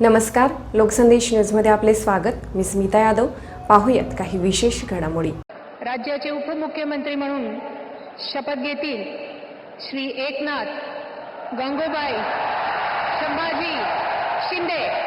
नमस्कार लोकसंदेश न्यूजमध्ये आपले स्वागत. मी स्मिता यादव. पाहूयात काही विशेष घडामोडी. राज्याचे उपमुख्यमंत्री म्हणून शपथ घेतील श्री एकनाथ गंगोबाई संभाजी शिंदे.